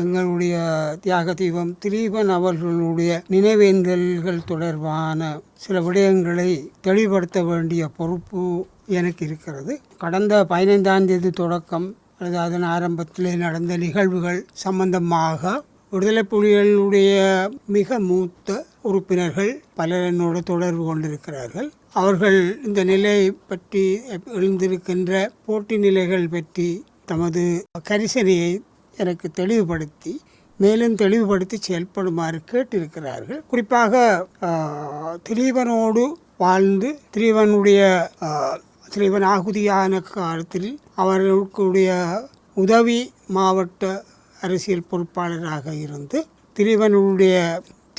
எங்களுடைய தியாக தீபம் திலீபன் அவர்களுடைய நினைவேந்தல்கள் தொடர்பான சில விடயங்களை தெளிவுபடுத்த வேண்டிய பொறுப்பு எனக்கு இருக்கிறது. கடந்த பதினைந்தாம் தேதி தொடக்கம் அல்லது அதன் ஆரம்பத்திலே நடந்த நிகழ்வுகள் சம்பந்தமாக விடுதலை புலிகளுடைய மிக மூத்த உறுப்பினர்கள் பலர் என்னோட தொடர்பு கொண்டிருக்கிறார்கள். அவர்கள் இந்த நிலை பற்றி எழுந்திருக்கின்ற போட்டி நிலைகள் பற்றி தமது கரிசனையை எனக்கு தெளிவுபடுத்தி மேலும் தெளிவுபடுத்தி செயல்படுமாறு கேட்டிருக்கிறார்கள். குறிப்பாக திரீவனோடு வாழ்ந்து திரீவனுடைய திரீவன் ஆகுதியான காலத்தில் அவர்களுடைய உதவி மாவட்ட அரசியல் பொறுப்பாளராக இருந்து திரீவனுடைய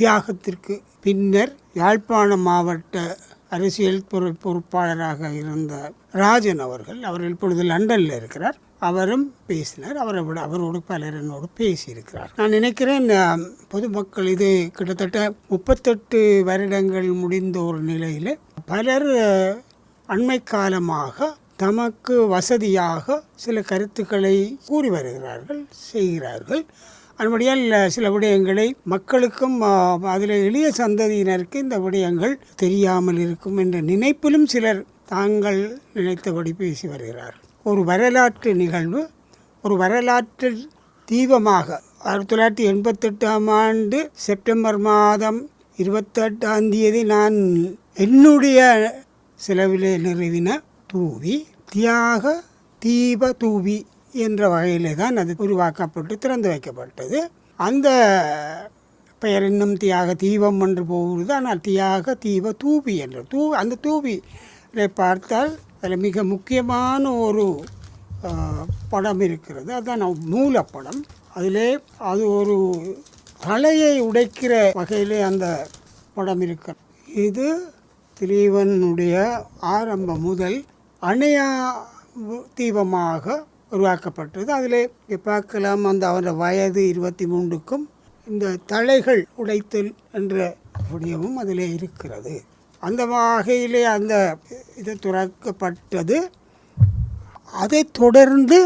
தியாகத்திற்கு பின்னர் யாழ்ப்பாண மாவட்ட அரசியல் பொறு பொறுப்பாளராக இருந்த ராஜன் அவர்கள் அவர் இப்பொழுது லண்டனில் இருக்கிறார். அவரும் பேசினார். அவரை விட அவரோடு பலர் என்னோடு பேசியிருக்கிறார். நான் நினைக்கிறேன் பொதுமக்கள் இது கிட்டத்தட்ட முப்பத்தெட்டு வருடங்கள் முடிந்த ஒரு நிலையில் பலர் அண்மை காலமாக தமக்கு வசதியாக சில கருத்துக்களை கூறி வருகிறார்கள் செய்கிறார்கள். அதுபடியால் சில விடயங்களை மக்களுக்கும் அதில் எளிய சந்ததியினருக்கு இந்த விடயங்கள் தெரியாமல் இருக்கும் என்ற நினைப்பிலும் சிலர் தாங்கள் நினைத்தபடி பேசி வருகிறார்கள். ஒரு வரலாற்று நிகழ்வு ஒரு வரலாற்று தீபமாக. ஆயிரத்தி தொள்ளாயிரத்தி எண்பத்தெட்டாம் ஆண்டு செப்டம்பர் மாதம் இருபத்தெட்டாம் தேதி நான் என்னுடைய செலவிலே நிறுவின தூவி தியாக தீப தூவி என்ற வகையிலே தான் அது உருவாக்கப்பட்டு திறந்து வைக்கப்பட்டது. அந்த பெயர் இன்னும் தியாக தீபம் என்று போகிறது ஆனால் தியாக தீப தூபி என்று. தூ அந்த தூவி பார்த்தால் அதில் மிக முக்கியமான ஒரு படம் இருக்கிறது. அதுதான் மூலப்படம். அதிலே அது ஒரு தலையை உடைக்கிற வகையிலே அந்த படம் இருக்க. இது திலீவனுடைய ஆரம்பம் முதல் அணையா தீபமாக உருவாக்கப்பட்டது. அதிலே பார்க்கலாம் அந்த அவரது வயது இருபத்தி மூன்றுக்கும் இந்த தலைகள் உடைத்தல் என்ற விடயமும் அதிலே இருக்கிறது. அந்த வகையிலே அந்த இது துறக்கப்பட்டது. அதைத் தொடர்ந்து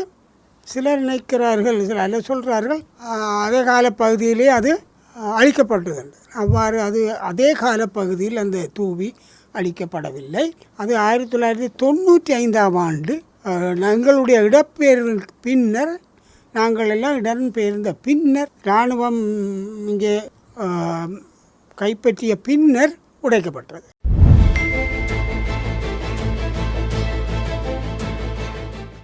சிலர் நினைக்கிறார்கள் சிலர் சொல்கிறார்கள் அதே கால பகுதியிலே அது அழிக்கப்பட்டது அவ்வாறு அது அதே கால பகுதியில் அந்த தூவி அழிக்கப்படவில்லை. அது ஆயிரத்தி தொள்ளாயிரத்தி தொண்ணூற்றி ஐந்தாம் ஆண்டு எங்களுடைய இடப்பெயர்வுக்கு பின்னர் நாங்கள் எல்லாம் இடம்பெயர்ந்த பின்னர் இராணுவம் இங்கே கைப்பற்றிய பின்னர் உடைக்கப்பட்டது.